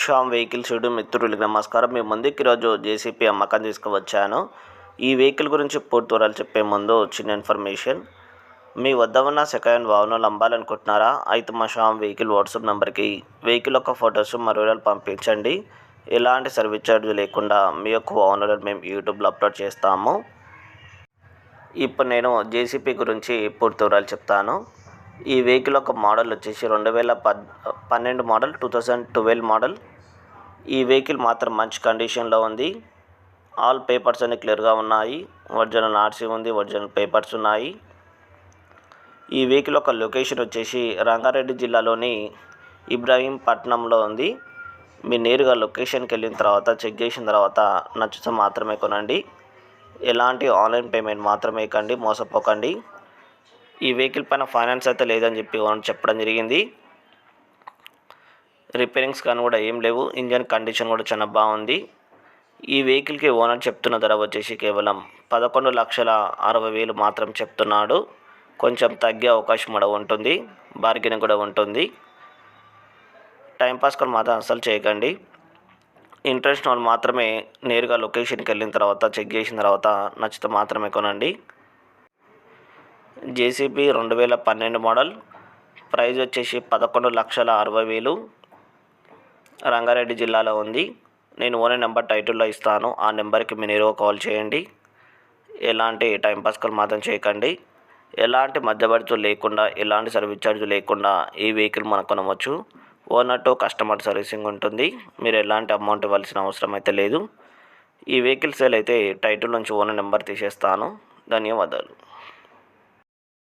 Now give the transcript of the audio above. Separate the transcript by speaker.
Speaker 1: Shyam vehicle shed మిత్రులకి నమస్కారం. మీ ముందుకు ఈరోజు జేసీపీ అమ్మకం తీసుకువచ్చాను. ఈ వెహికల్ గురించి పూర్తి వివరాలు చెప్పే ముందు చిన్న ఇన్ఫర్మేషన్. మీ వద్ద ఉన్న సెకండ్ వాహనాలు అమ్మాలనుకుంటున్నారా అయితే మా శ్యామ్ వెహికల్ వాట్సాప్ నెంబర్కి వెహికల్ యొక్క ఫొటోస్ మరియు వివరాలు పంపించండి. ఎలాంటి సర్వీస్ ఛార్జ్ లేకుండా మీ యొక్క వాహనాలను మేము యూట్యూబ్లో అప్లోడ్ చేస్తాము. ఇప్పుడు నేను జేసీపీ గురించి పూర్తి వివరాలు చెప్తాను. ఈ వెహికల్ యొక్క మోడల్ వచ్చేసి రెండు వేల పద్ పన్నెండు model two thousand twelve model. ఈ వెహికల్ మాత్రం మంచి కండిషన్లో ఉంది. ఆల్ పేపర్స్ అన్ని క్లియర్గా ఉన్నాయి. ఒరిజినల్ ఆర్సీ ఉంది ఒరిజినల్ పేపర్స్ ఉన్నాయి. ఈ వెహికల్ యొక్క లొకేషన్ వచ్చేసి రంగారెడ్డి జిల్లాలోని ఇబ్రాహీంపట్నంలో ఉంది. మీరు నేరుగా లొకేషన్కి వెళ్ళిన తర్వాత చెక్ చేసిన తర్వాత నచ్చితే మాత్రమే కొనండి. ఎలాంటి ఆన్లైన్ పేమెంట్ మాత్రమే కండి మోసపోకండి. ఈ వెహికల్ పైన ఫైనాన్స్ అయితే లేదని చెప్పి ఓనర్ చెప్పడం జరిగింది. రిపేరింగ్స్ కానీ కూడా ఏం లేవు. ఇంజన్ కండిషన్ కూడా చాలా బాగుంది. ఈ వెహికల్కి ఓనర్ చెప్తున్న ధర వచ్చేసి కేవలం పదకొండు లక్షల అరవై వేలు మాత్రం చెప్తున్నాడు. కొంచెం తగ్గే అవకాశం కూడా ఉంటుంది. బార్గెనింగ్ కూడా ఉంటుంది. టైంపాస్ కూడా మాత్రం అసలు చేయకండి. ఇంట్రెస్ట్ వాళ్ళు మాత్రమే నేరుగా లొకేషన్కి వెళ్ళిన తర్వాత చెక్ చేసిన తర్వాత నచ్చితే మాత్రమే కొనండి. జేసీబీ రెండు వేల పన్నెండు మోడల్. ప్రైజ్ వచ్చేసి పదకొండు లక్షల అరవై వేలు. రంగారెడ్డి జిల్లాలో ఉంది. నేను ఓనర్ నెంబర్ టైటిల్లో ఇస్తాను. ఆ నెంబర్కి మీరు నేరుగా కాల్ చేయండి. ఎలాంటి టైంపాస్ కాల్ మాత్రం చేయకండి. ఎలాంటి మధ్యవర్తులు లేకుండా ఎలాంటి సర్వీస్ ఛార్జ్ లేకుండా ఈ వెహికల్ మనం కొనవచ్చు. ఓనర్ టు కస్టమర్ సర్వీసింగ్ ఉంటుంది. మీరు ఎలాంటి అమౌంట్ ఇవ్వాల్సిన అవసరం అయితే లేదు. ఈ వెహికల్ సేల్ అయితే టైటిల్ నుంచి ఓనర్ నెంబర్ తీసేస్తాను. ధన్యవాదాలు.